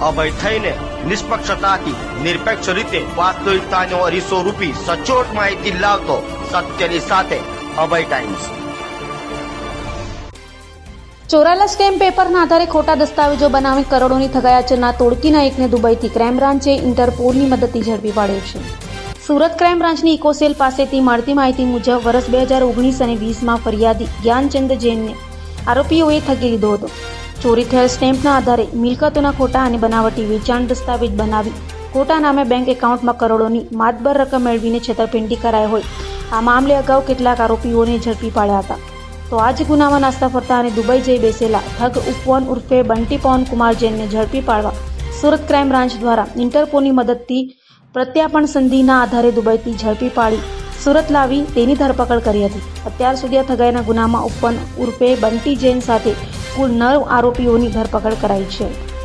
અભય થઈને નિષ્પક્ષતાથી નિરપેક્ષ રીતે વાસ્તવિકતાનો અરીસો રૂપી સચોટ માહિતી લાવતો સત્યની સાથે અભય ટાઈમ્સ. ચોરાલા સ્ટેમ્પ પેપરના આધારે ખોટા દસ્તાવેજો બનાવી કરોડોની થગાયા આચરનાર તોડકીના એકને દુબઈથી ક્રાઇમ બ્રાન્ચે ઇન્ટરપોલની મદદથી ઝડપી પાડ્યો છે. સુરત ક્રાઇમ બ્રાન્ચની ઇકોસેલ પાસેથી મળતી માહિતી મુજબ વર્ષ બે હજાર ઓગણીસ અને વીસમાં ફરિયાદી જ્ઞાનચંદ જૈનને આરોપીઓએ થકી લીધો હતો. ચોરી થયેલ સ્ટેમ્પના આધારે મિલકતોના ખોટા અને બનાવટી વેચાણ દસ્તાવેજ બનાવી ખોટા નામે બેંક એકાઉન્ટમાં કરોડોની માતબર રકમ મેળવીને છેતરપિંડી કરાઈ હોય. આ મામલે અગાઉ કેટલાક આરોપીઓને ઝડપી પાડ્યા હતા. તો આજ ગુનામાં નાસ્તા ફરતા અને દુબઈ જઈ બેસેલા ઠગ ઉપવન ઉર્ફે બંટી પવન કુમાર જૈનને ઝડપી પાડવા સુરત ક્રાઇમ બ્રાન્ચ દ્વારા ઇન્ટરપોલની મદદથી પ્રત્યાપણ સંધિના આધારે દુબઈથી ઝડપી પાડી સુરત લાવી તેની ધરપકડ કરી હતી. અત્યાર સુધી આ ઠગાઈના ગુનામાં ઉપવન ઉર્ફે બંટી જૈન સાથે કુલ નવ આરોપીઓની ધરપકડ કરાઈ છે.